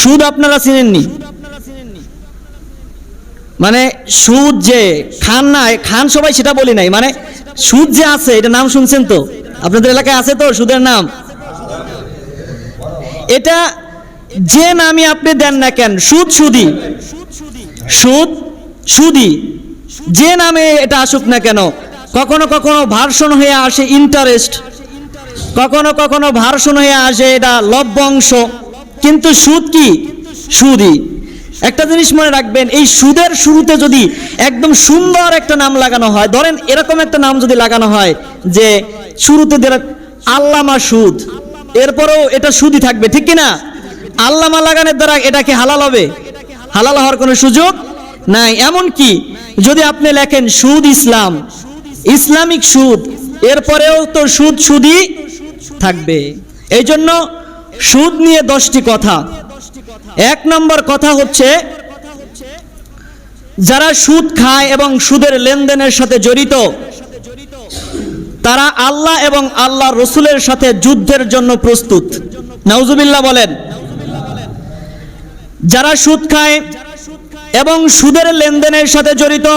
সুদ আপনারা চিনেননি? মানে সুদ যে খান না খান সবাই সেটা বলি নাই। মানে সুদ যে আছে, এটা নাম শুনছেন তো? আপনাদের এলাকায় আছে তো সুদের নাম? এটা যে নামই আপনি দেন না কেন, সুদ সুদি। সুদ সুদি। যে নামে এটা আসুক না কেন, কখনো কখনো ভার্সন হয়ে আসে ইন্টারেস্ট কখনো কখনো ভার্সন হয়ে আসে এটা লভ্যাংশ। কিন্তু সুদ কি? সুদই। একটা জিনিস মনে রাখবেন, এই সুদের শুরুতে যদি একদম সুন্দর একটা নাম লাগানো হয়, ধরেন এরকম একটা নাম যদি লাগানো হয় যে শুরুতে আল্লামা সুদ, এরপরেও এটা সুদই থাকবে, ঠিক কি না আল্লামা লাগানোর দ্বারা এটা কি হালাল হবে? হালাল হওয়ার কোনো সুযোগ নাই। এমন কি, যদি আপনি লেখেন সুদ ইসলাম, ইসলামিক সুদ, এরপরেও তো সুদ সুদই থাকবে। এই জন্য সুদ নিয়ে দশটি কথা। এক নম্বর কথা হচ্ছে, যারা সুদ খায় এবং সুদের লেনদেনের সাথে জড়িত, তারা আল্লাহ এবং আল্লাহ রসুলের সাথে যুদ্ধের জন্য প্রস্তুত। নাউজুবিল্লাহ বলেন, যারা সুদ খায় এবং সুদের লেনদেনের সাথে জড়িত,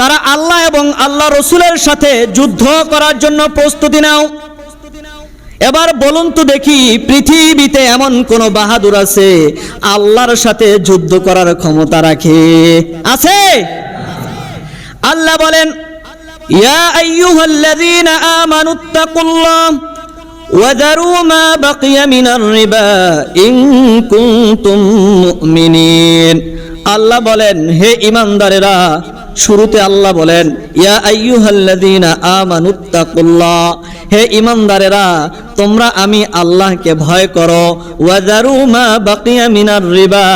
তারা আল্লাহ এবং আল্লাহ রসুলের সাথে যুদ্ধ করার জন্য প্রস্তুতি নাও। এবার বলুন তো দেখি পৃথিবীতে এমন কোন বাহাদুর আছে আল্লাহর সাথে যুদ্ধ করার ক্ষমতা রাখে আছে আল্লাহ বলেন ইয়া আইয়ুহাল্লাযীনা আমানুত্তাকুল্লাহ وذروا ما بقي من الربا إن كنتم مؤمنين আল্লাহ বলেন হে ইমানদারেরা শুরুতে আল্লাহ বলেন, ইয়া আইয়ুহাল্লাযীনা আমানুত্তাকুল্লাহ হে ইমানদারেরা তোমরা আমি আল্লাহকে ভয় করো। ওয়াজারু মা বাকিয়া মিনার রিবা,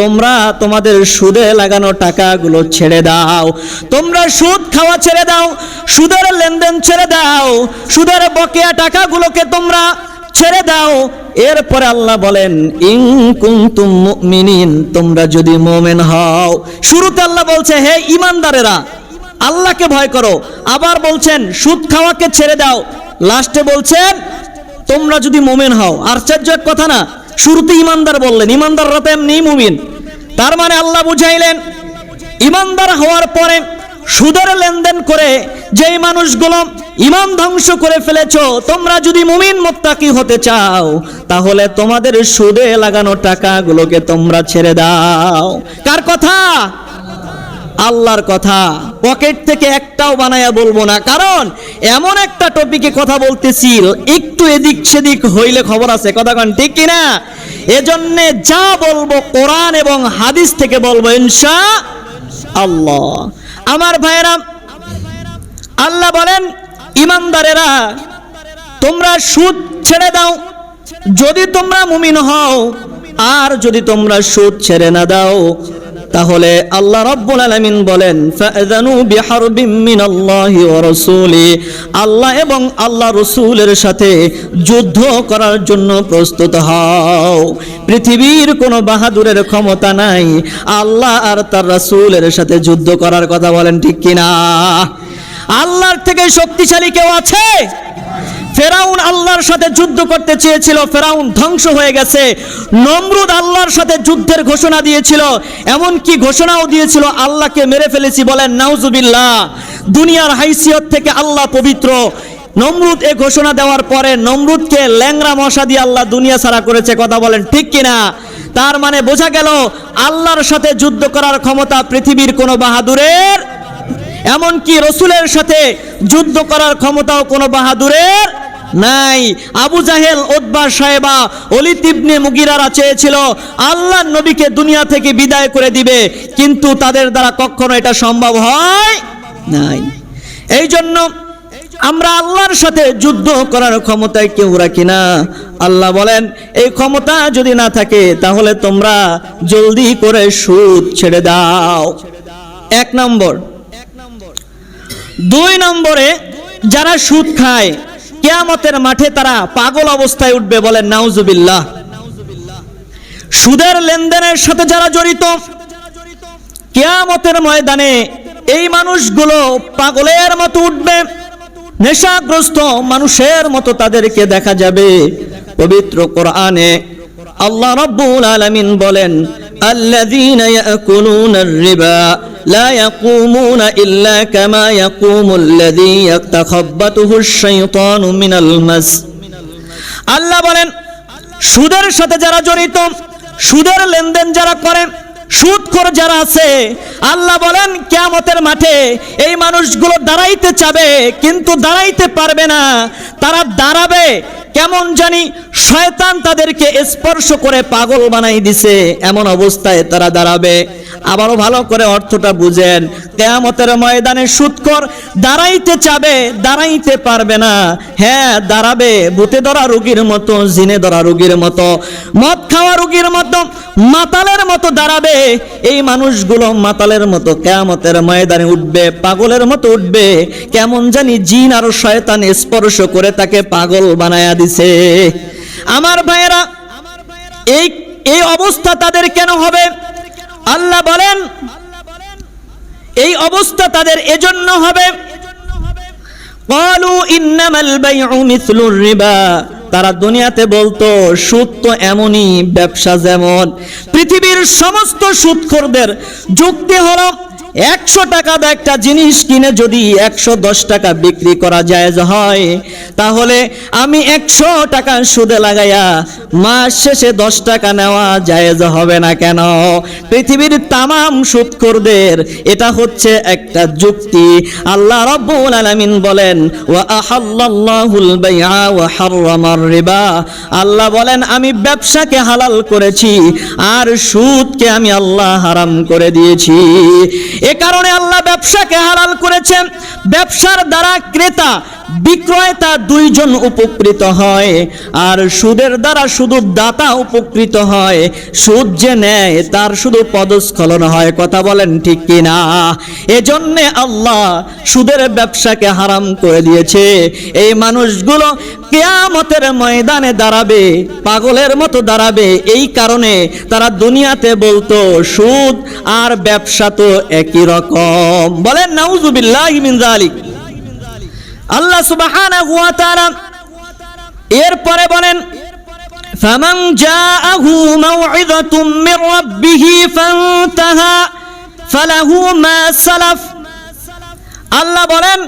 তোমরা তোমাদের সুদে লাগানো টাকাগুলো ছেড়ে দাও। তোমরা সুদ খাওয়া ছেড়ে দাও, সুদের লেনদেন ছেড়ে দাও। সুদের বকেয়া টাকাগুলোকে তোমরা ছেড়ে দাও। এরপরে আল্লাহ বলেন, ইন কুনতুম মুমিনিন, তোমরা যদি মোমেন হও। শুরুতে আল্লাহ বলছে, হে ইমানদারেরা আল্লাহকে ভয় করো। আবার বলছেন, সুদ খাওয়াকে ছেড়ে দাও। লাস্টে বলছেন, তোমরা যদি মোমেন হও। আশ্চর্য এক কথা না, শুরুতে ইমানদার বললেন ইমানদাররা তো এমনি মুমিন। তার মানে আল্লাহ বুঝাইলেন ইমানদার হওয়ার পরে সুদের লেনদেন করে যেই মানুষগুলো ইমান ধ্বংস করে ফেলেছো, তোমরা যদি মুমিন মোত্তাকি হতে চাও, তাহলে তোমাদের সুদে লাগানো টাকাগুলোকে তোমরা ছেড়ে দাও। কার কথা? আল্লাহর কথা। পকেট থেকে একটাও বানায়া বলব না। কারণ, এমন একটা টপিকে কথা বলতেছি, একটু এদিক সেদিক হইলে খবর আছে। কথা কন, ঠিক কিনা এজন্যে যা বলব কোরআন এবং হাদিস থেকে বলব, ইনশা আল্লাহ। আমার ভাইয়েরা, আল্লাহ বলেন, ইমানদারেরা, তোমরা সুদ ছেড়ে দাও। যদি তোমরা মুমিন হও, আর যদি তোমরা সুদ ছেড়ে না দাও তাহলে আল্লাহ রাব্বুল আলামিন বলেন আল্লাহ এবং আল্লাহ রসুলের সাথে যুদ্ধ করার জন্য প্রস্তুত হও। পৃথিবীর কোনো বাহাদুরের ক্ষমতা নাই। আল্লাহ আর তার রাসূলের সাথে যুদ্ধ করার কথা বলেন ঠিক কিনা? আল্লাহর থেকে শক্তিশালী কেউ আছে? ফেরাউন আল্লাহর সাথে যুদ্ধ করতে চেয়েছিল, ফেরাউন ধ্বংস হয়ে গেছে। নমরুদ আল্লাহর সাথে যুদ্ধের ঘোষণা দিয়েছিল এমন কি ঘোষণাও দিয়েছিল, আল্লাহকে মেরে ফেলেছি বলেন, নাউজুবিল্লাহ। দুনিয়ার হাইসিয়ত থেকে আল্লাহ পবিত্র। নমরুদ এ ঘোষণা দেওয়ার পরে নমরুদকে ল্যাংরা মশা দিয়ে আল্লাহ দুনিয়া ছাড়া করেছে, কথা বলেন, ঠিক কিনা? তার মানে বোঝা গেল, আল্লাহর সাথে যুদ্ধ করার ক্ষমতা পৃথিবীর কোনো বাহাদুরের, এমনকি রসুলের সাথে যুদ্ধ করার ক্ষমতাও কোনো বাহাদুরের নাই। আবু জাহেল ওদবা সাহেবা অলি তিবনে মুগিরারা চেয়েছিল, আল্লাহ নবীকে দুনিয়া থেকে বিদায় করে দিবে, কিন্তু তাদের দ্বারা কখনো এটা সম্ভব হয় নাই। এই জন্য আমরা আল্লাহর সাথে যুদ্ধ করার ক্ষমতায় কেউ রাখি না। আল্লাহ বলেন, এই ক্ষমতা যদি না থাকে, তাহলে তোমরা জলদি করে সুদ ছেড়ে দাও। এক নম্বর। দুই নম্বরে, যারা সুদ খায় কেয়ামতের মাঠে তারা পাগল অবস্থায় উঠবে বলেন নাউজুবিল্লাহ। সুদের লেনদেনের সাথে যারা জড়িত, কেয়ামতের ময়দানে এই মানুষগুলো পাগলের মতো উঠবে, নেশাগ্রস্ত মানুষের মতো তাদেরকে দেখা যাবে। পবিত্র কোরআনে আল্লাহ রাব্বুল আলামিন বলেন الذين يأكلون الربا لا يقومون إلا كما يقوم الذي يتخبطه الشيطان من المس আল্লাহ বলেন সুদের সাথে যারা জড়িত সুদের লেনদেন যারা করে সুদখোর যারা আছে আল্লাহ বলেন কিয়ামতের মাঠে এই মানুষগুলো দাঁড়াইতে চাবে কিন্তু দাঁড়াইতে পারবে না তারা দাঁড়াবে কেমন জানি শয়তান তাদেরকে স্পর্শ করে পাগল বানাই দিছে। এমন অবস্থায় তারা দাঁড়াবে। আবারও ভালো করে অর্থটা বুঝেন। কেয়ামতের ময়দানে সুৎকর দাঁড়াইতে চাবে, দাঁড়াইতে পারবে না। হ্যাঁ দাঁড়াবে। ভূতে ধরা রোগীর মতো, জিনে ধরা রোগীর মতো, মদ খাওয়া রোগীর মতো, মাতালের মতো দাঁড়াবে। এই মানুষগুলো মাতালের মতো কেয়ামতের ময়দানে উঠবে, পাগলের মতো উঠবে। কেমন জানি জিন আর শয়তান স্পর্শ করে তাকে পাগল বানায়া দিছে। আমার ভাইয়েরা, এই এই অবস্থা তাদের কেন হবে? আল্লাহ বলেন, এই অবস্থা তাদের এজন্য হবে। তারা দুনিয়াতে বলতো, সুদ তো এমনই, ব্যবসা যেমন। পৃথিবীর সমস্ত সুদখোরদের যুক্তি হলো একশো টাকা একটা জিনিস কিনে যদি একশো দশ টাকা বিক্রি করা যায় হয়, তাহলে আমি একশো টাকা সুদে লাগাইয়া মাস শেষে দশ টাকা নেওয়া জায়েজ হবে না কেন? পৃথিবীর তামাম সুদখোরদের এটা হচ্ছে একটা যুক্তি। আল্লাহ রাব্বুল আলামিন বলেন, ওয়া আহাল্লাল্লাহুল আল্লাহ বলেন, আমি ব্যবসাকে হালাল করেছি, আর সুদকে আমি আল্লাহ হারাম করে দিয়েছি। এ কারণে আল্লাহ ব্যবসাকে হালাল করেছেন। ব্যবসার দ্বারা ক্রেতা বিক্রয়তা দুইজন উপকৃত হয়, আর সুদের দ্বারা শুধু দাতা উপকৃত হয়। সুদ যে নেয় তার শুধু পদস্খলন হয়, কথা বলেন ঠিক কিনা? এজন্যে আল্লাহ সুদের ব্যবসাকে হারাম করে দিয়েছে। এই মানুষগুলো কেয়ামতের ময়দানে দাঁড়াবে, পাগলের মতো দাঁড়াবে। এই কারণে তারা দুনিয়াতে বলতো, সুদ আর ব্যবসা তো একই রকম। বলেন, নাউজুবিল্লাহ মিন জালিক আল্লাহ সুবহানাহু ওয়া এরপরে বলেন, ফামান জাআহু মাউইযাতুম মির রাব্বিহি ফান্তাহা ফালাহু মা সালাফ। আল্লাহ বলেন,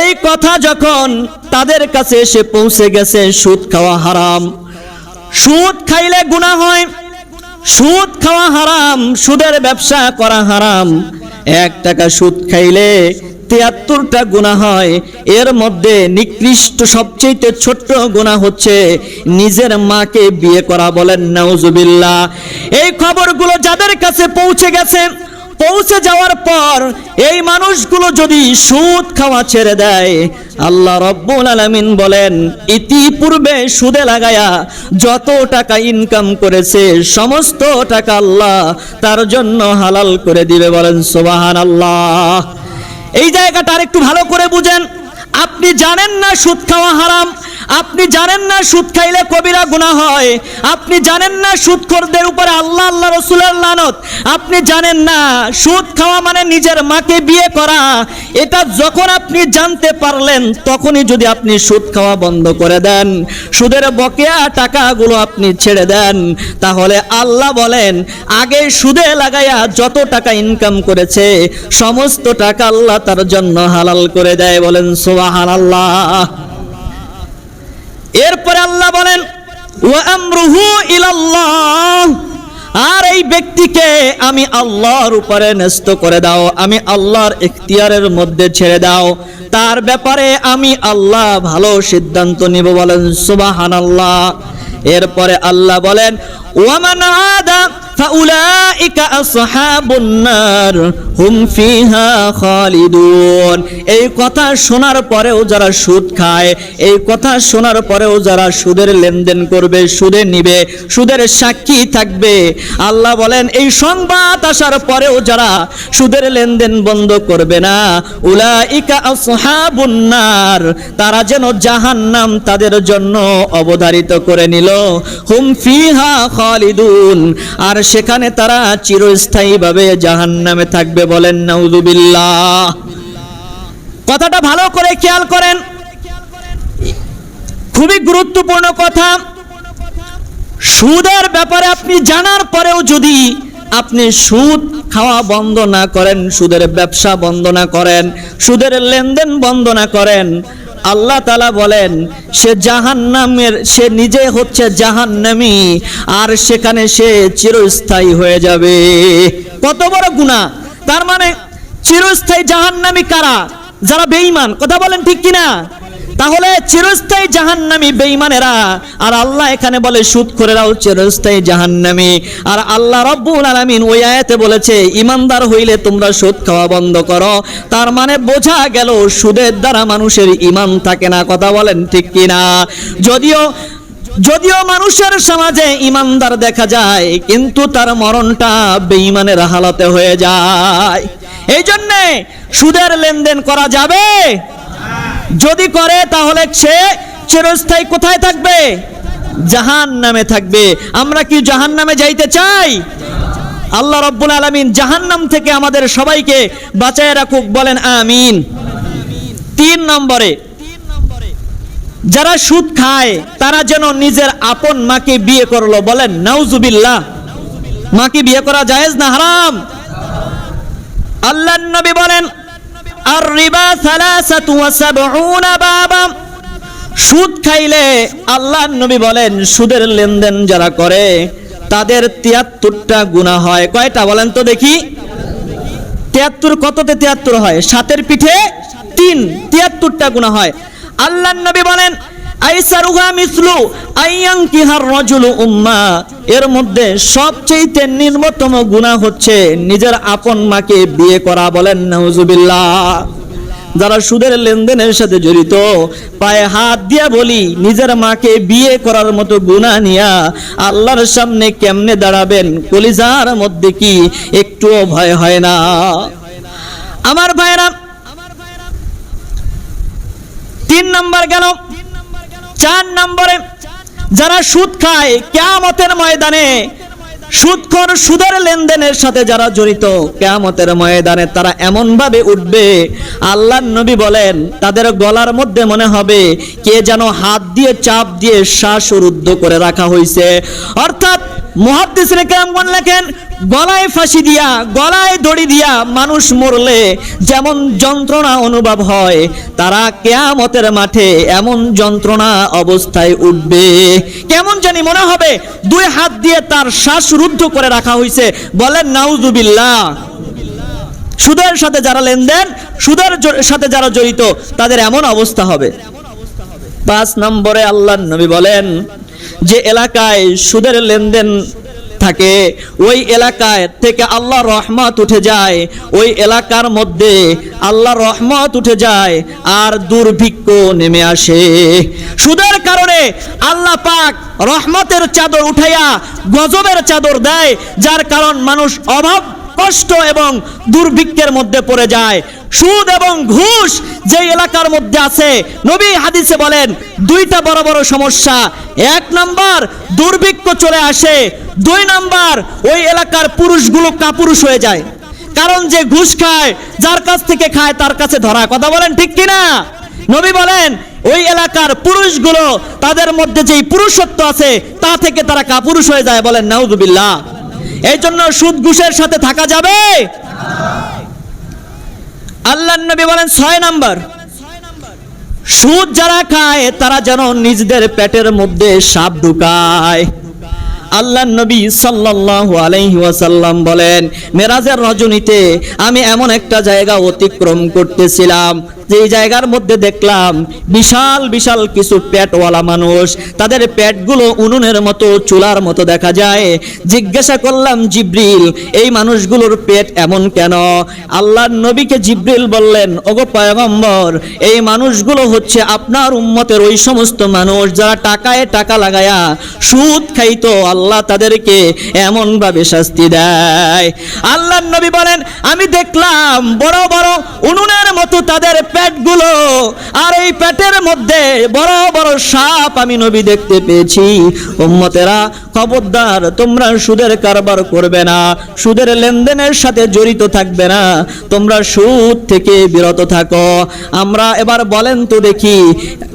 এই কথা যখন তাদের কাছে এসে পৌঁছে গেছে, সুদ খাওয়া হারাম। সুদ খাইলে গুনাহ হয়, সুদ খাওয়া হারাম, সুদের ব্যবসা করা হারাম। এক টাকা সুদ খাইলে তিয়াত্তরটা গুণা হয়। এর মধ্যে নিকৃষ্ট সবচেয়ে ছোট্ট গুণা হচ্ছে নিজের মাকে বিয়ে করা বলেন, নাউজুবিল্লাহ। এই খবরগুলো যাদের কাছে পৌঁছে গেছে পৌঁছে যাওয়ার পর এই মানুষগুলো যদি সুদ খাওয়া ছেড়ে দেয়, আল্লাহ রব্বুল আলামিন বলেন, ইতিপূর্বে সুদে লাগায়া যত টাকা ইনকাম করেছে, সমস্ত টাকা আল্লাহ তার জন্য হালাল করে দিবে বলেন সুবাহান আল্লাহ এই জায়গাটা আর একটু ভালো করে বুঝেন। আপনি জানেন না সুদ খাওয়া হারাম আপনি জানেন না সুদ খাইলে কবিরা গুনাহ হয়। আপনি জানেন না সুদখোরদের উপরে আল্লাহ আল্লাহ রসুলের লানত। আপনি জানেন না সুদ খাওয়া মানে নিজের মাকে বিয়ে করা। এটা যখন আপনি জানতে পারলেন, তখনই যদি আপনি সুদ খাওয়া বন্ধ করে দেন, সুদের বকেয়া টাকাগুলো আপনি ছেড়ে দেন, তাহলে আল্লাহ বলেন, আগে সুদে লাগাইয়া যত টাকা ইনকাম করেছে, সমস্ত টাকা আল্লাহ তার জন্য হালাল করে দেয় বলেন সোবাহান আল্লাহ এরপরে আল্লাহ বলেন আর এই ব্যক্তিকে আমি আল্লাহর উপরে ন্যস্ত করে দাও, আমি আল্লাহর ইখতিয়ারের মধ্যে ছেড়ে দাও। তার ব্যাপারে আমি আল্লাহ ভালো সিদ্ধান্ত নিব বলেন, সুবহানাল্লাহ। এরপরে আল্লাহ বলেন, ওয়ামান আদা ফাউলাইকা আসহাবুন নার, হুম ফিহা খালিদুন। এই কথা শোনার পরেও যারা সুদ খায়, এই কথা শোনার পরেও যারা সুদের লেনদেন করবে, সুদে নিবে, সুদের সাক্ষী থাকবে। আল্লাহ বলেন, এই সংবাদ আসার পরেও যারা সুদের লেনদেন বন্ধ করবে না, উলাইকা আসহাবুন নার, তারা যেন জাহান্নাম তাদের জন্য অবধারিত করে নিল। হুম ফিহা খালিদুন। আর সেখানে তারা চিরস্থায়ীভাবে জাহান্নামে থাকবে বলেন, নাউজুবিল্লাহ। কথাটা ভালো করে খেয়াল করেন। খুবই গুরুত্বপূর্ণ কথা। সুদের ব্যাপারে আপনি জানার পরেও যদি আপনি সুদ খাওয়া বন্ধ না করেন, সুদের ব্যবসা বন্ধ না করেন, সুদের লেনদেন বন্ধ না করেন আল্লাহ তালা বলেন, সে জাহান্নামের, সে নিজে হচ্ছে জাহান্নামি, আর সেখানে সে চিরস্থায়ী হয়ে যাবে। কত বড় গুণা তার মানে চিরস্থায়ী জাহান্নামি কারা? যারা বেঈমান। কথা বলেন ঠিক কিনা? তাহলে চিরস্থায়ী জাহান্নামী বেঈমানেরা, আর আল্লাহ এখানে বলে সুদ করেরাও চিরস্থায়ী জাহান্নামী। আর আল্লাহ রব্বুল আলামিন ওই আয়াতে বলেছে, ইমানদার হইলে তোমরা সুদ খাওয়া বন্ধ করো। তার মানে বোঝা গেল, সুদের দ্বারা মানুষের ইমান থাকে না, কথা বলেন ঠিক কিনা? যদিও যদিও মানুষের সমাজে ইমানদার দেখা যায়, কিন্তু তার মরণটা বেঈমানের হালতে হয়ে যায়। এই জন্যে সুদের লেনদেন করা যাবে যদি করে, তাহলে সে চিরস্থায়ী কোথায় থাকবে? জাহান নামে থাকবে। আমরা কি জাহান নামে যাইতে চাই? আল্লাহ রব্বুল আলমিন জাহান্নাম থেকে আমাদের সবাইকে বাঁচায় রাখুক, বলেন আমিন। তিন নম্বরে, যারা সুদ খায়, তারা যেন নিজের আপন মাকে বিয়ে করল, বলেন নাউজুবিল্লাহ। মাকে বিয়ে করা জায়েজ না হারাম? আল্লাহ নবী বলেন আর রিবা সালাসাতু ওয়া সাবউনা বাবা। সুদ খাইলে আল্লাহর নবী বলেন, সুদের লেনদেন যারা করে, তাদের তিয়াত্তরটা গুণা হয়। কয়টা বলেন তো দেখি। তিয়াত্তর কততে তিয়াত্তর হয়? সাতের পিঠে তিন। তিয়াত্তরটা গুণা হয়। আল্লাহ নবী বলেন এর মধ্যে সবচেয়ে নিম্নতম গুণা হচ্ছে নিজের আপন মাকে বিয়ে করা বলেন নাউজুবিল্লাহ। যারা সুদের লেনদেনের সাথে জড়িত, পায়ে হাত দিয়া বলি, নিজের মাকে বিয়ে করার মতো গুণা নিয়া আল্লাহর সামনে কেমনে দাঁড়াবেন, কলিজার মধ্যে কি একটুও ভয় হয় না। আমার ভাইরা তিন নম্বর গেল চার নম্বরে, যারা সুদ খায়, কেয়ামতের ময়দানে সুদখর সুদের লেনদেনের সাথে যারা জড়িত, কেয়ামতের ময়দানে তারা এমন ভাবে উঠবে আল্লাহ নবী বলেন, তাদের গলার মধ্যে মনে হবে, কে যেন হাত দিয়ে চাপ দিয়ে শ্বাস রুদ্ধ করে রাখা হয়েছে অর্থাৎ মুহাদ্দিসিনে কেমন লেখেন, গলায় ফাঁসি দিয়া, গলায় দড়ি দিয়া মানুষ মরলে যেমন যন্ত্রণা অনুভব হয়, তারা কেয়ামতের মাঠে এমন যন্ত্রণা অবস্থায় উঠবে। কেমন জানি মনে হবে, দুই হাত দিয়ে তার শ্বাস রুদ্ধ করে রাখা হয়েছে বলেন, নাউজুবিল্লাহ। সুদের সাথে যারা লেনদেন, সুদের সাথে যারা জড়িত, তাদের এমন অবস্থা হবে। পাঁচ নম্বরে আল্লাহ নবী বলেন যে এলাকায় সুদের লেনদেন থাকে, ওই এলাকায় থেকে আল্লাহ রহমত উঠে যায়। ওই এলাকার মধ্যে আল্লাহ রহমত উঠে যায় আর দুর্ভিক্ষ নেমে আসে। সুদের কারণে আল্লাহ পাক রহমতের চাদর উঠাইয়া গজবের চাদর দেয়, যার কারণ মানুষ অভাব, কষ্ট এবং দুর্ভিক্ষের মধ্যে পড়ে যায়। সুদ এবং ঘুষ যে এলাকার মধ্যে আছে, নবী হাদিসে বলেন, দুইটা বড় বড় সমস্যা। এক নাম্বার, দুর্ভিক্ষ চলে আসে। দুই নাম্বার, ওই এলাকার পুরুষগুলো কাপুরুষ হয়ে যায়। কারণ যে ঘুষ খায়, যার কাছ থেকে খায় তার কাছে ধরা। কথা বলেন ঠিক কিনা? নবী বলেন, ওই এলাকার পুরুষগুলো, তাদের মধ্যে যেই পুরুষত্ব আছে, তা থেকে তারা কাপুরুষ হয়ে যায় বলেন, নাউজুবিল্লাহ। এই জন্য সুদ, ঘুষের সাথে থাকা যাবে? আল্লাহ নবী বলেন ছয় নাম্বার। সুদ যারা খায়, তারা যেন নিজেদের পেটের মধ্যে সাপ ঢুকায়। আল্লাহ নবী সাল্লাল্লাহু আলাইহি ওয়াসাল্লাম বলেন, মেরাজের রজনীতে আমি এমন একটা জায়গা অতিক্রম করতেছিলাম যে জায়গার মধ্যে দেখলাম বিশাল বিশাল কিছু পেটওয়ালা মানুষ, তাদের পেটগুলো উনুনের মতো, চুলার মতো দেখা যায়। জিজ্ঞাসা করলাম, জিব্রিল, এই মানুষগুলোর পেট এমন কেন? আল্লাহর নবীকে জিব্রিল বললেন, ওগো পয়গম্বর, এই মানুষগুলো হচ্ছে আপনার উম্মতের ওই সমস্ত মানুষ যারা টাকায় টাকা লাগায়া সুদ খাইতো। আল্লাহ তাদেরকে এমন ভাবে শাস্তি দেয়। আল্লাহর নবী বলেন, আমি দেখলাম বড় বড় উনুনের মতো তাদের পেটগুলো, আর এই পেটের মধ্যে বড় বড় সাপ আমি নবী দেখতে পেয়েছি। উম্মতেরা, খবরদার, তোমরা সুদের কারবার করবে না, সুদের লেনদেনের সাথে জড়িত থাকবে না, তোমরা সুদ থেকে বিরত থাকো। আমরা এবার বলেন তো দেখি,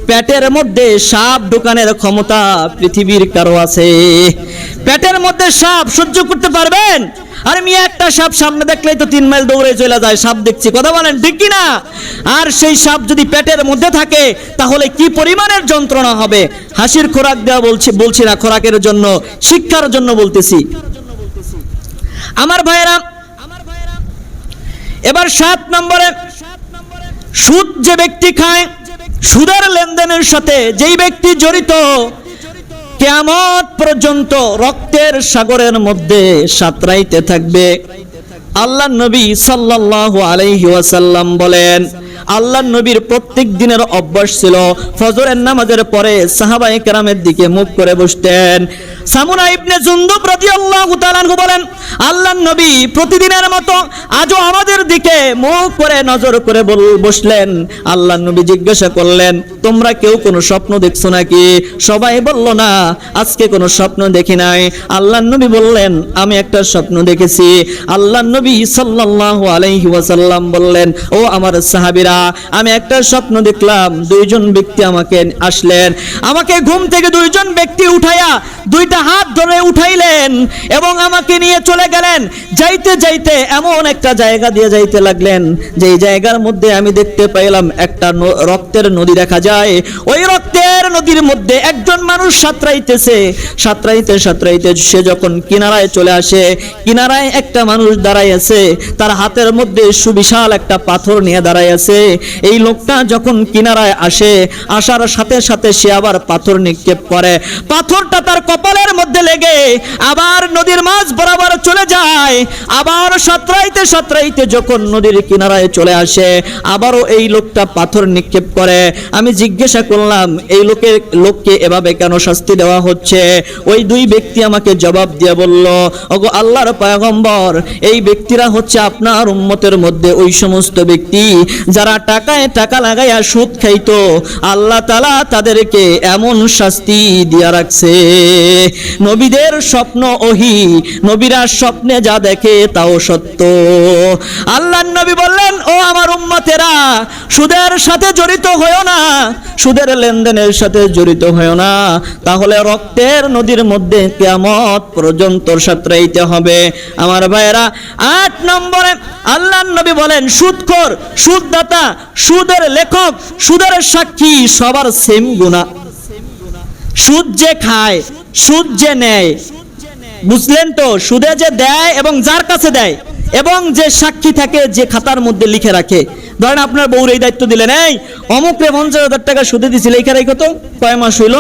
পেটের মধ্যে সাপ ঢোকানোর ক্ষমতা পৃথিবীর কারও আছে? পেটের মধ্যে সাপ সহ্য করতে পারবেন? আর মিয়া, একটা সাপ সামনে দেখলেই তো তিন মাইল দৌড়ে চলে যায়, সাপ দেখছি। কথা বলেন, ঠিক কি না আর সেই সাপ যদি পেটের মধ্যে থাকে, তাহলে কি পরিমাণের যন্ত্রণা হবে? হাসির খোরাক দেওয়া বলছি বলছি না, খোরাকের জন্য, শিক্ষার জন্য বলতেছি। আমার ভাইয়েরা, এবার সাত নম্বরে, সুদ যে ব্যক্তি খায়, সুদের লেনদেনের সাথে যেই ব্যক্তি জড়িত কেয়ামত পর্যন্ত রক্তের সাগরের মধ্যে সাঁতরাইতে থাকবে। আল্লাহ নবী সাল্লাহ আলাইহি বলেন আল্লাহ নবীর প্রত্যেক দিনের অভ্যাস ছিল। ফজরের নামাজের পরে সাহাবায়ে কেরামের দিকে মুখ করে বসতেন। ইবনে জুনদুব বলেন আল্লাহ নবী প্রতিদিনের মতো আজও আমাদের দিকে মুখ করে নজর করে বসলেন। আল্লাহ নবী জিজ্ঞাসা করলেন, তোমরা কেউ কোনো স্বপ্ন দেখছ নাকি? সবাই বলল, না, আজকে কোনো স্বপ্ন দেখি নাই। আল্লাহ নবী বললেন, আমি একটা স্বপ্ন দেখেছি। আল্লাহ নবী সাল্লাল্লাহু আলাইহি ওয়াসাল্লাম বললেন, ও আমার সাহাবীরা আমি একটা স্বপ্ন দেখলাম, দুইজন ব্যক্তি আমাকে আসলেন। আমাকে ঘুম থেকে দুইজন ব্যক্তি উঠাইয়া দুইটা হাত ধরে উঠাইলেন এবং আমাকে নিয়ে চলে গেলেন। যাইতে যাইতে এমন একটা জায়গা দিয়ে যাইতে লাগলেন, যেই জায়গার মধ্যে আমি দেখতে পাইলাম একটা রক্তের নদী দেখা যায়। ওই রক্তের নদীর মধ্যে একজন মানুষ সাঁতরাইতেছে, সাঁতরাইতে সাঁতরাইতে সে যখন কিনারায় চলে আসে, কিনারায় একটা মানুষ দাঁড়াই আছে, তার হাতের মধ্যে সুবিশাল একটা পাথর নিয়ে দাঁড়াই আছে। এই লোকটা যখন কিনারায় আসে, আসার সাথে সাথে সে আবার পাথর নিক্ষেপ করে। পাথরটা তার কপালের মধ্যে লেগে আবার নদীর মাছ বরাবর চলে যায়। আবার সাঁতরাইতে সাঁতরাইতে যখন নদীর কিনারায় চলে আসে, আবারও এই লোকটা পাথর নিক্ষেপ করে। আমি জিজ্ঞাসা করলাম, এই লোকের লোককে এভাবে কেন শাস্তি দেওয়া হচ্ছে? ওই দুই ব্যক্তি আমাকে জবাব দিয়ে বলল, ওগো আল্লাহর পয়গম্বর, এই ব্যক্তিরা হচ্ছে আপনার উম্মতের মধ্যে ওই সমস্ত ব্যক্তি যারা টাকায় টাকা লাগাইয়া সুদ খাইতো। আল্লাহ তালা তাদেরকে এমন শাস্তি দিয়া রাখছে। নবীদের স্বপ্ন ওহি, নবীরা স্বপ্নে যা দেখে তাও সত্য। আল্লাহ নবী বললেন, ও আমার উম্মতেরা, সুদের সাথে জড়িত হয়েও না। সুদের লেনদেনের সাথে জড়িত হয়েও না। তাহলে রক্তের নদীর মধ্যে কেমত পর্যন্ত সাঁতরাইতে হবে। আমার ভাইয়েরা, আট নম্বরে আল্লাহ নবী বলেন, সুদখোর, সুদদাতা, সুদের লেখক, সুদের সাক্ষী, সবার সেম গুণা সুদ যে খায়, সুদ যে নেয়, বুঝলেন তো? সুদে যে দেয় এবং যার কাছে দেয়, এবং যে সাক্ষী থাকে, যে খাতার মধ্যে লিখে রাখে। ধরেন আপনার বউর এই দায়িত্ব দিলেন, এই অমুক রে পঞ্চাশ হাজার টাকা সুদে দিছিল এই কারাই কত? কয় মাস হইল?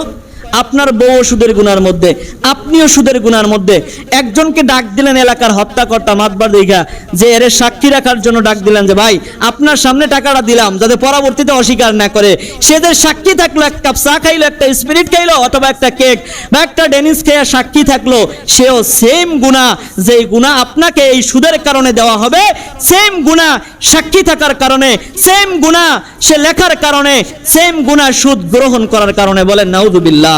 আপনার বউ সুদের গুনার মধ্যে, আপনিও সুদের গুনার মধ্যে। একজনকে ডাক দিলেন এলাকার হত্যাকর্তা মাতবার দেখা যে এর সাক্ষী রাখার জন্য ডাক দিলেন যে, ভাই, আপনার সামনে টাকাটা দিলাম, যাতে পরবর্তীতে অস্বীকার না করে। সে যে সাক্ষী থাকল, এক কাপ চা খাইলো, একটা স্পিরিট খাইলো, অথবা একটা কেক বা একটা ডেনিস খেয়ে সাক্ষী থাকল, সেও সেম গুণা, যেই গুণা আপনাকে এই সুদের কারণে দেওয়া হবে, সেম গুণা সাক্ষী থাকার কারণে, সেম গুণা সে লেখার কারণে, সেম গুণা সুদ গ্রহণ করার কারণে বলেন নাউদুবিল্লাহ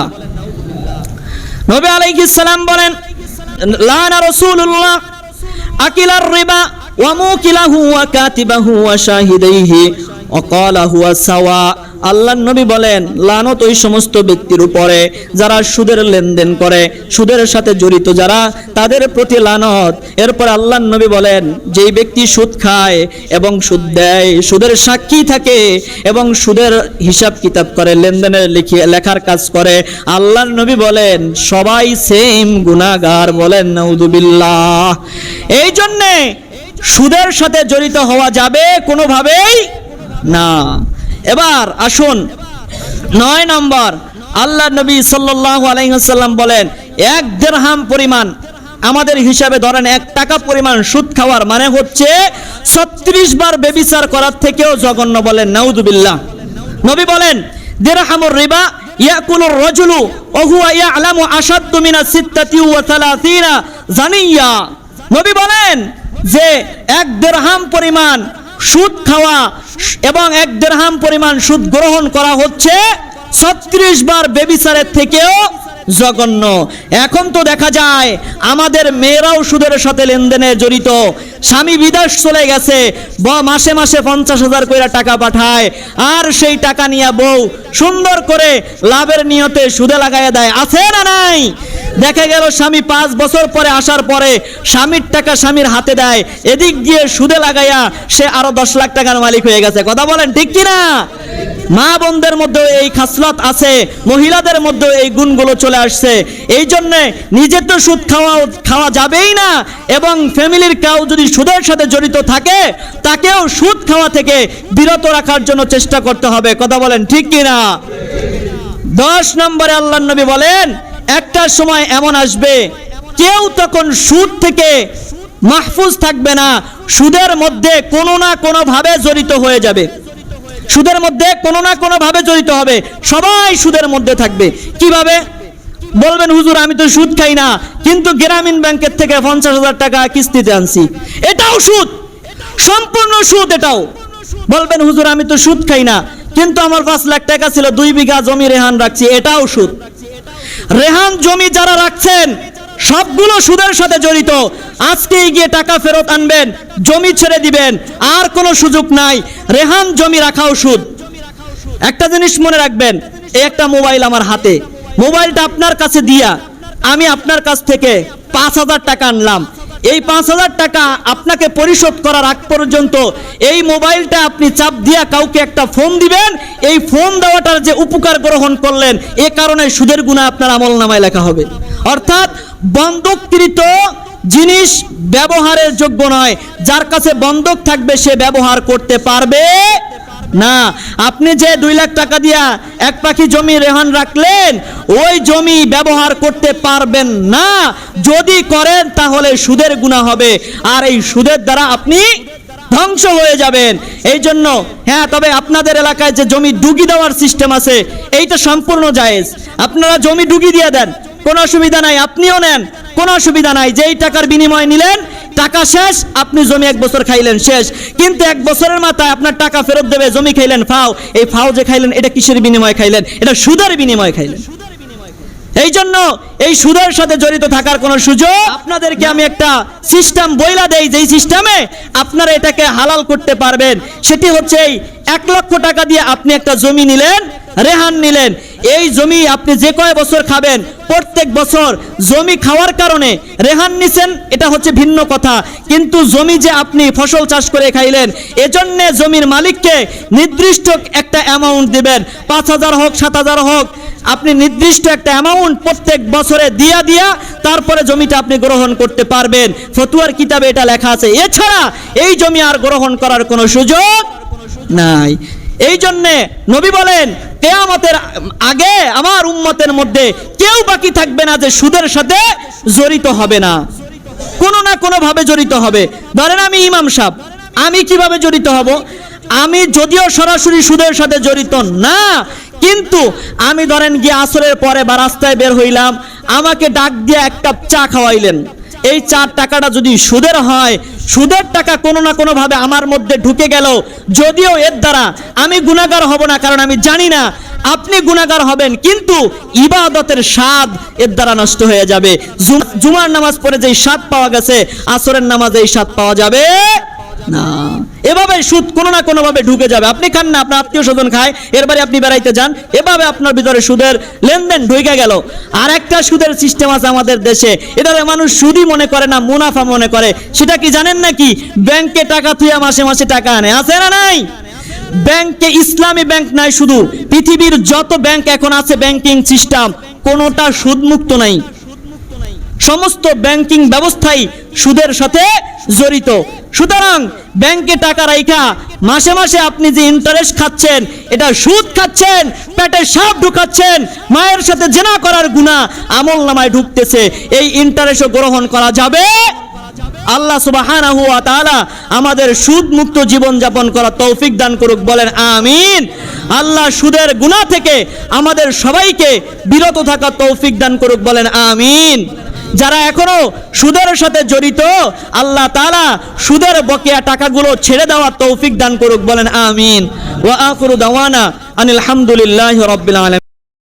নবী আলাইহিস সালাম বলেন লানা রাসূলুল্লাহ আকিলার রিবা ওয়া মুকিলাহু ওয়া কাতিবাহু ওয়া শাহিদাইহি ওয়া ক্বালা হুয়া সাওয়া। আল্লাহর নবী বলেন, লানত ওই সমস্ত ব্যক্তির উপরে যারা সুদের লেনদেন করে, সুদের সাথে জড়িত যারা, তাদের প্রতি লানত। এরপর আল্লাহর নবী বলেন, যেই ব্যক্তি সুদ খায় এবং সুদ দেয়, সুদের সাক্ষী থাকে এবং সুদের হিসাব কিতাব করে লেনদেনের লিখে, লেখার কাজ করে, আল্লাহর নবী বলেন, সবাই সেম গুনাহগার বলেন নাউদুবিল্লাহ এই জন্যে সুদের সাথে জড়িত হওয়া যাবে কোনোভাবেই না। এবার আসুন, নয় নম্বর আল্লাহ নবী আলাইহি বলেন, এক দেড়হাম পরিমাণ আমাদের হিসাবে ধরেন এক টাকা পরিমাণ সুদ খাওয়ার মানে হচ্ছে ছত্রিশ বার বেবিচার করার থেকেও জঘন্য বলেন নাউদুবিল্লাহ নবী বলেন, দেড়হামুর রিবা রাজুলু জানিয়া। নবী বলেন যে এক দেড়হাম পরিমাণ সুদ খাওয়া এবং এক দেড়হাম পরিমাণ সুদ গ্রহণ করা হচ্ছে ছত্রিশ বার বেবিচারের থেকেও জঘন্য। এখন তো দেখা যায়, আমাদের মেয়েরাও সুদের সাথে লেনদেনে জড়িত। স্বামী বিদেশ চলে গেছে ব- মাসে মাসে পঞ্চাশ হাজার করে টাকা পাঠায়, আর সেই টাকা নিয়ে বউ সুন্দর করে লাভের নিয়তে সুদে লাগাইয়া দেয়। আছে না নাই? দেখা গেল স্বামী পাঁচ বছর পরে আসার পরে স্বামীর টাকা স্বামীর হাতে দেয়, এদিক দিয়ে সুদে লাগাইয়া সে আরও দশ লাখ টাকার মালিক হয়ে গেছে। কথা বলেন ঠিক কিনা? মা বোনদের মধ্যে এই খাসলত আছে, মহিলাদের মধ্যে এই গুণগুলো চলে আসছে। এই জন্যে নিজে তো সুদ খাওয়া খাওয়া যাবেই না এবং ফ্যামিলির কেউ যদি সুদের সাথে জড়িত থাকে, তাকেও সুদ খাওয়া থেকে বিরত রাখার জন্য চেষ্টা করতে হবে। কথা বলেন ঠিক কিনা? দশ নম্বরে আল্লাহ নবী বলেন, একটা সময় এমন আসবে, কেউ তখন সুদ থেকে মাহফুজ থাকবে না, সুদের মধ্যে কোনো না কোনো ভাবে জড়িত হয়ে যাবে। সুদের মধ্যে কোনো না কোনো ভাবে জড়িত হবে। সবাই সুদের মধ্যে থাকবে। কীভাবে? বলবেন, হুজুর, আমি তো সুদ খাই না, কিন্তু গ্রামীণ ব্যাংকের থেকে পঞ্চাশ হাজার টাকা কিস্তিতে আনছি। এটাও সুদ! সম্পূর্ণ সুদ এটাও। বলবেন, হুজুর, আমি তো সুদ খাই না, কিন্তু আমার পাঁচ লাখ টাকা ছিল, দুই বিঘা জমি রেহান রাখছি, এটাও সুদ। রেহান জমি যারা রাখছেন সবগুলো সুদের সাথে জড়িত। আজকে গিয়ে টাকা ফেরত আনবেন, জমি ছেড়ে দিবেন, আর কোনো সুযোগ নাই। রেহান জমি রাখাও সুদ। একটা জিনিস মনে রাখবেন, এই একটা মোবাইল আমার হাতে। মোবাইলটা আপনার কাছে দিয়া আমি আপনার কাছ থেকে পাঁচ হাজার টাকা আনলাম। এই পাঁচ হাজার টাকা আপনাকে পরিশোধ করার আগ পর্যন্ত এই মোবাইলটা আপনি চাপ দিয়া কাউকে একটা ফোন দিবেন। এই ফোন দেওয়াটার যে উপকার গ্রহণ করলেন, এ কারণে সুদের গুণা আপনার আমল নামায় লেখা হবে। অর্থাৎ বন্ধককৃত জিনিস ব্যবহারের যোগ্য নয়। যার কাছে বন্ধক থাকবে, সে ব্যবহার করতে পারবে না। আপনি যে দুই লাখ টাকা দিয়া এক পাখি জমি রেহান রাখলেন, ওই জমি ব্যবহার করতে পারবেন না। যদি করেন, তাহলে সুদের গুণা হবে। আর এই সুদের দ্বারা আপনি ধ্বংস হয়ে যাবেন। এই জন্য হ্যাঁ তবে আপনাদের এলাকায় যে জমি ডুগি দেওয়ার সিস্টেম আছে, এইটা সম্পূর্ণ জায়েজ। আপনারা জমি ডুগি দিয়ে দেন। কোনো অসুবিধা নাই, আপনিও নেন। কোনো অসুবিধা নাই, যেই টাকার বিনিময় নিলেন, টাকা শেষ, আপনি জমি এক বছর খাইলেন, শেষ। কিন্তু এক বছরের মাথায় আপনার টাকা ফেরত দেবে, জমি খাইলেন, ফাও। এই ফাও যে খাইলেন, এটা কিসের বিনিময় খাইলেন? এটা সুদের বিনিময় খাইলেন। এই জন্য এই সুদের সাথে জড়িত থাকার কোনো সুযোগ আপনাদেরকে আমি একটা সিস্টেম বইলা দেই, যেই সিস্টেমে আপনারা এটাকে হালাল করতে পারবেন। সেটি হচ্ছে এই এক লক্ষ টাকা দিয়ে আপনি একটা জমি নিলেন, রেহান নিলেন। এই জমি আপনি যে কয় বছর খাবেন, প্রত্যেক বছর জমি খাওয়ার কারণে রেহান নিছেন, এটা হচ্ছে ভিন্ন কথা। কিন্তু জমি যে আপনি ফসল চাষ করে খাইলেন, এজন্য জমির মালিককে নির্দিষ্ট একটা অ্যামাউন্ট দিবেন। পাঁচ হাজার হোক, সাত হাজার হোক, আপনি নির্দিষ্ট একটা অ্যামাউন্ট প্রত্যেক বছরে দিয়া দিয়া তারপরে জমিটা আপনি গ্রহণ করতে পারবেন। ফতুয়ার কিতাবে এটা লেখা আছে। এছাড়া এই জমি আর গ্রহণ করার কোনো সুযোগ নাই। এই জন্যে নবী বলেন, কেয়ামতের আগে আমার উম্মতের মধ্যে কেউ বাকি থাকবে না যে সুদের সাথে জড়িত হবে না। কোনো না কোনো ভাবে জড়িত হবে। ধরেন আমি ইমাম সাহেব, আমি কীভাবে জড়িত হব? আমি যদিও সরাসরি সুদের সাথে জড়িত না, কিন্তু আমি ধরেন গিয়ে আসরের পরে বা রাস্তায় বের হইলাম, আমাকে ডাক দিয়ে এক কাপ চা খাওয়াইলেন। এই চার টাকাটা যদি সুদের হয়, সুদের টাকা কোনো না কোনোভাবে আমার মধ্যে ঢুকে গেল। যদিও এর দ্বারা আমি গুণাগার হব না, কারণ আমি জানি না আপনি গুণাগার হবেন, কিন্তু ইবাদতের স্বাদ এর দ্বারা নষ্ট হয়ে যাবে। জুমার নামাজ পড়ে যেই স্বাদ পাওয়া গেছে, আসরের নামাজে এই স্বাদ পাওয়া যাবে না। এভাবে সুদ কোনো না কোনো ভাবে ঢুকে যাবে। আপনি খান না, আপনার আত্মীয় স্বজন খায় এরবারে আপনি বেড়াইতে যান। এভাবে আপনার ভিতরে সুদের লেনদেন ঢুকে গেল। আর একটা সুদের সিস্টেম আছে আমাদের দেশে। এটারে মানুষ সুদই মনে করে না, মুনাফা মনে করে। সেটা কি জানেন নাকি? ব্যাংকে টাকা থুয়া মাসে মাসে টাকা আনে। আছে না নাই? ব্যাংকে, ইসলামী ব্যাংক নাই শুধু। পৃথিবীর যত ব্যাংক এখন আছে ব্যাংকিং সিস্টেম কোনোটা সুদমুক্ত নাই। সমস্ত ব্যাংকিং ব্যবস্থাই সুদের সাথে জড়িত। সুতরাং ব্যাংকে টাকা রাইখা, মাসে মাসে আপনি যে ইন্টারেস্ট খাচ্ছেন, এটা সুদ খাচ্ছেন, পেটে সাপ ঢুকাচ্ছেন, মায়ের সাথে জেনা করার গুণা আমল নামায় ঢুকতেছে। এই ইন্টারেস্টও গ্রহণ করা যাবে? আল্লাহ তাআলা আমাদের সুদ মুক্ত জীবন যাপন করা তৌফিক দান করুক, বলেন আমিন। আল্লাহ সুদের গুনাহ থেকে আমাদের সবাইকে বিরত থাকা তৌফিক দান করুক, বলেন আমিন। যারা এখনও সুদের সাথে জড়িত, আল্লাহ তালা সুদের বকেয়া টাকাগুলো ছেড়ে দেওয়ার তৌফিক দান করুক, বলেন আমিন। ওয়া আখিরু আনিল হামদুলিল্লাহ রবিল আলামিন।